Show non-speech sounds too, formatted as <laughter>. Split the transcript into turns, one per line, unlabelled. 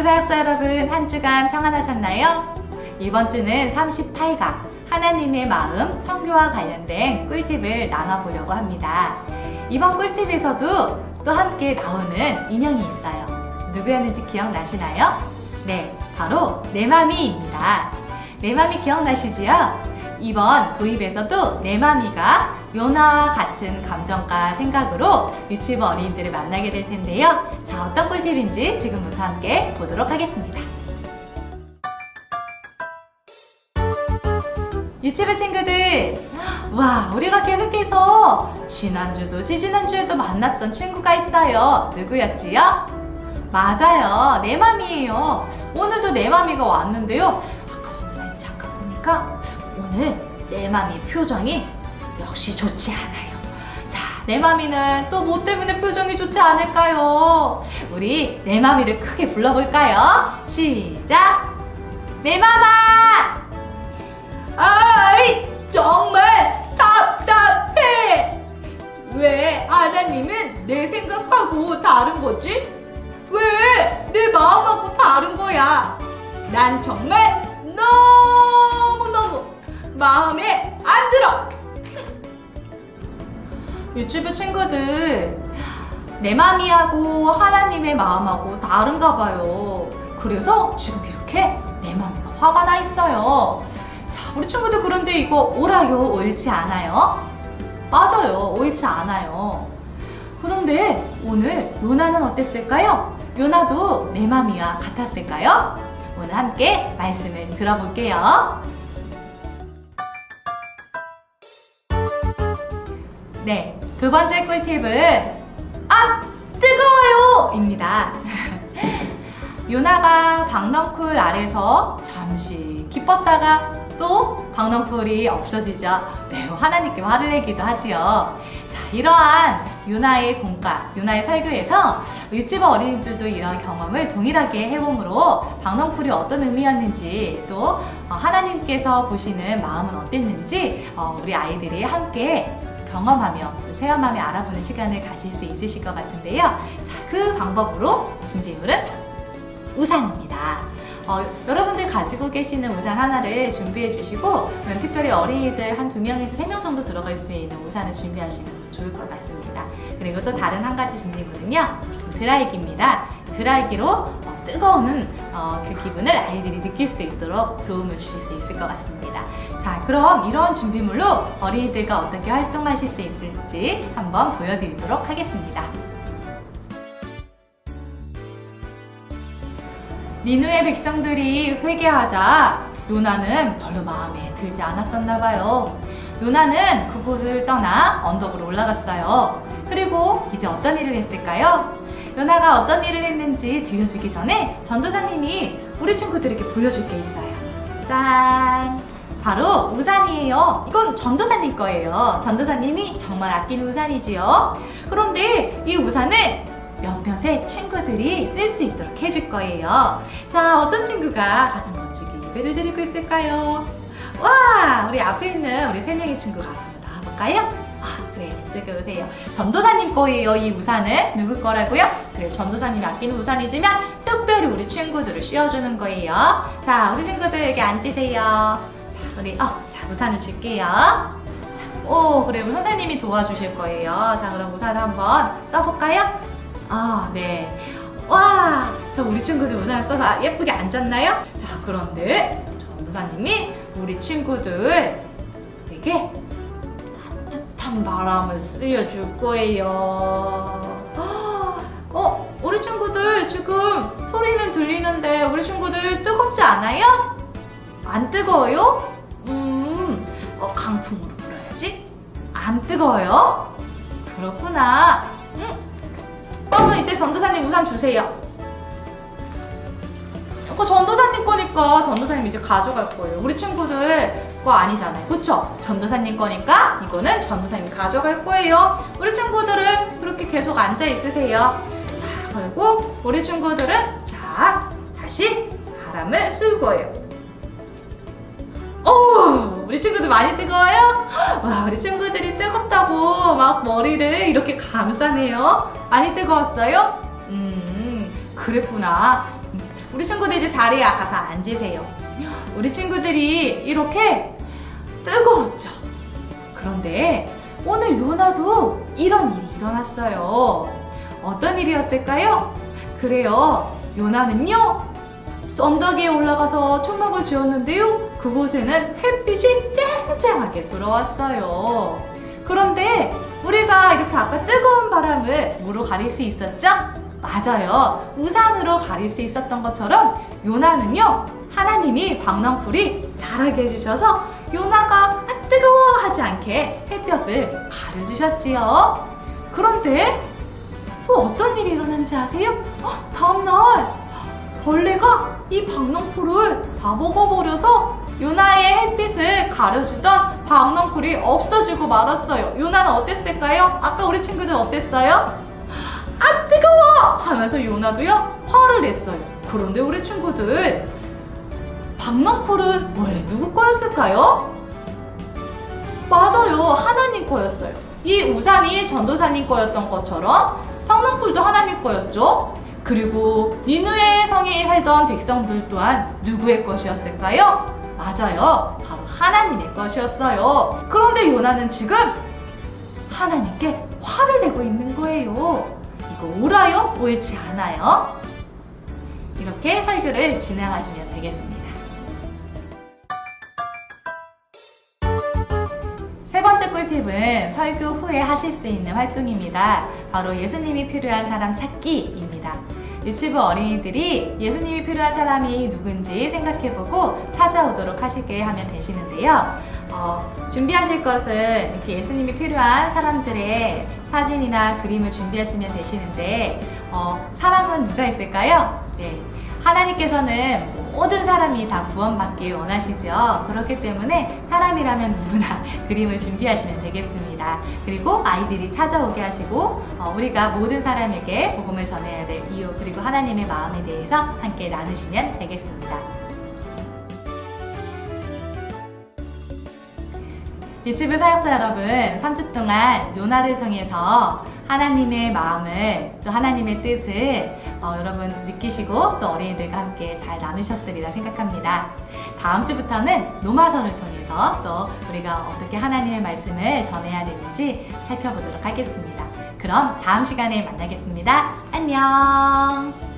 유치부 사역자 여러분, 한 주간 평안하셨나요? 이번 주는 38강 하나님의 마음 성교와 관련된 꿀팁을 나눠보려고 합니다. 이번 꿀팁에서도 또 함께 나오는 인형이 있어요. 누구였는지 기억나시나요? 네, 바로 내 맘이입니다. 내 맘이 기억나시지요? 이번 도입에서도 내맘이가 요나와 같은 감정과 생각으로 유치부 어린이들을 만나게 될 텐데요. 자, 어떤 꿀팁인지 지금부터 함께 보도록 하겠습니다. 유치부 친구들, 와, 우리가 계속해서 지난주도 지지난주에도 만났던 친구가 있어요. 누구였지요? 맞아요. 내 맘이에요. 오늘도 내 맘이가 왔는데요. 아까 전도사님 잠깐 보니까 오늘 내 맘이 표정이 역시 좋지 않아요. 자, 내 맘이는 또 뭐 때문에 표정이 좋지 않을까요? 우리 내 맘이를 크게 불러볼까요? 시작! 내 맘아! 아이, 정말 답답해! 왜 하나님은 내 생각하고 다른 거지? 왜 내 마음하고 다른 거야? 난 정말 마음에 안 들어! 유튜브 친구들, 내 마음이하고 하나님의 마음하고 다른가 봐요. 그래서 지금 이렇게 내 마음이가 화가 나 있어요. 자, 우리 친구들 그런데 이거 옳아요? 옳지 않아요? 맞아요. 옳지 않아요. 그런데 오늘 요나는 어땠을까요? 요나도 내 맘이와 같았을까요? 오늘 함께 말씀을 들어볼게요. 네, 두 번째 꿀팁은 아 뜨거워요! 입니다. <laughs> 요나가 박넝쿨 아래서 잠시 기뻤다가 또 박넝쿨이 없어지자 매우 하나님께 화를 내기도 하지요. 자, 이러한 유나의 공과, 유나의 설교에서 유치부 어린이들도 이런 경험을 동일하게 해봄으로 박넝쿨이 어떤 의미였는지 또 어, 하나님께서 보시는 마음은 어땠는지 어, 우리 아이들이 함께 경험하며 또 체험하며 알아보는 시간을 가질 수 있으실 것 같은데요. 자, 그 방법으로 준비물은 우산입니다. 어, 여러분들 가지고 계시는 우산 하나를 준비해 주시고 음, 특별히 어린이들 한 두 명에서 세 명 정도 들어갈 수 있는 우산을 준비하시면 더 좋을 것 같습니다. 그리고 또 다른 한 가지 준비물은요. 드라이기입니다. 드라이기로 어, 뜨거운 어, 그 기분을 아이들이 느낄 수 있도록 도움을 주실 수 있을 것 같습니다. 자, 그럼 이런 준비물로 어린이들과 어떻게 활동하실 수 있을지 한번 보여드리도록 하겠습니다. 니누의 백성들이 회개하자 요나는 별로 마음에 들지 않았었나 봐요. 요나는 그곳을 떠나 언덕으로 올라갔어요. 그리고 이제 어떤 일을 했을까요? 요나가 어떤 일을 했는지 들려주기 전에 전도사님이 우리 친구들에게 보여줄 게 있어요. 짠! 바로 우산이에요. 이건 전도사님 거예요. 전도사님이 정말 아끼는 우산이지요. 그런데 이 우산을 몇몇의 친구들이 쓸 수 있도록 해줄 거예요. 자, 어떤 친구가 가장 멋지게 예배를 드리고 있을까요? 와, 우리 앞에 있는 우리 세 명의 친구가 앞으로 나와볼까요? 아, 그래, 이쪽에 오세요. 전도사님 거예요, 이 우산은. 누구 거라고요? 그래, 전도사님이 아끼는 우산이지만 특별히 우리 친구들을 씌워주는 거예요. 자, 우리 친구들 여기 앉으세요. 자, 우리, 어, 자, 우산을 줄게요. 자, 오, 그래, 우리 선생님이 도와주실 거예요. 자, 그럼 우산 한번 써볼까요? 아, 네. 와, 저 우리 친구들 우산을 써서 아, 예쁘게 앉았나요? 자, 그런데 전도사님이 우리 친구들에게 따뜻한 바람을 쐬어줄 거예요. 어, 우리 친구들 지금 소리는 들리는데 우리 친구들 뜨겁지 않아요? 안 뜨거워요? 음, 어, 강풍으로 불어야지. 안 뜨거워요? 그렇구나. 음, 그러면 이제 전도사님 우산 주세요. 그 전도사님 거니까 전도사님 이제 가져갈 거예요. 우리 친구들 거 아니잖아요. 그쵸? 전도사님 거니까 이거는 전도사님이 가져갈 거예요. 우리 친구들은 그렇게 계속 앉아 있으세요. 자, 그리고 우리 친구들은 자, 다시 바람을 쏠 거예요. 오, 우 리 친구들 많이 뜨거워요? <gasps> 와, 우리 친구들이 뜨겁다고 막 머리를 이렇게 감싸네요. 많이 뜨거웠어요? 음, 그랬구나. 음, 우리 친구들 이제 자리에 가서 앉으세요. <gasps> 우리 친구들이 이렇게 뜨거웠죠. 그런데 오늘 요나도 이런 일이 일어났어요. 어떤 일이었을까요? 그래요. 요나는요. 언덕 위에 올라가서 초막을 지었는데요. 그곳에는 햇빛이 쨍쨍하게 들어왔어요. 그런데 우리가 이렇게 아까 뜨거운 바람을 뭐로 가릴 수 있었죠? 맞아요. 우산으로 가릴 수 있었던 것처럼 요나는요. 하나님이 박넝쿨이 자라게 해주셔서 요나가 아, 뜨거워 하지 않게 햇볕을 가려주셨지요. 그런데 또 어떤 일이 일어난지 아세요? 헉, 다음날 벌레가 이 박넝쿨을 다 먹어버려서 요나의 햇빛을 가려주던 박넝쿨이 없어지고 말았어요. 요나는 어땠을까요? 아까 우리 친구들 어땠어요? 아 뜨거워! 하면서 요나도요 화를 냈어요. 그런데 우리 친구들 박넝쿨은 원래 누구 거였을까요? 맞아요. 하나님 거였어요. 이 우산이 전도사님 거였던 것처럼 박넝쿨도 하나님 거였죠. 그리고 니누의 성에 살던 백성들 또한 누구의 것이었을까요? 맞아요. 바로 하나님의 것이었어요. 그런데 요나는 지금 하나님께 화를 내고 있는 거예요. 이거 옳아요? 옳지 않아요? 이렇게 설교를 진행하시면 되겠습니다. 세 번째 꿀팁은 설교 후에 하실 수 있는 활동입니다. 바로 예수님이 필요한 사람 찾기입니다. 유치부 어린이들이 예수님이 필요한 사람이 누군지 생각해보고 찾아오도록 하시게 하면 되시는데요. 어, 준비하실 것은 이렇게 예수님이 필요한 사람들의 사진이나 그림을 준비하시면 되시는데, 어, 사람은 누가 있을까요? 네. 하나님께서는 모든 사람이 다 구원받길 원하시죠. 그렇기 때문에 사람이라면 누구나 <laughs> 그림을 준비하시면 되겠습니다. 그리고 아이들이 찾아오게 하시고 어, 우리가 모든 사람에게 복음을 전해야 될 이유 그리고 하나님의 마음에 대해서 함께 나누시면 되겠습니다. 유튜브 사역자 여러분, 3주 동안 요나를 통해서 하나님의 마음을 또 하나님의 뜻을 어, 여러분 느끼시고 또 어린이들과 함께 잘 나누셨으리라 생각합니다. 다음 주부터는 로마서를 통해서 또 우리가 어떻게 하나님의 말씀을 전해야 되는지 살펴보도록 하겠습니다. 그럼 다음 시간에 만나겠습니다. 안녕!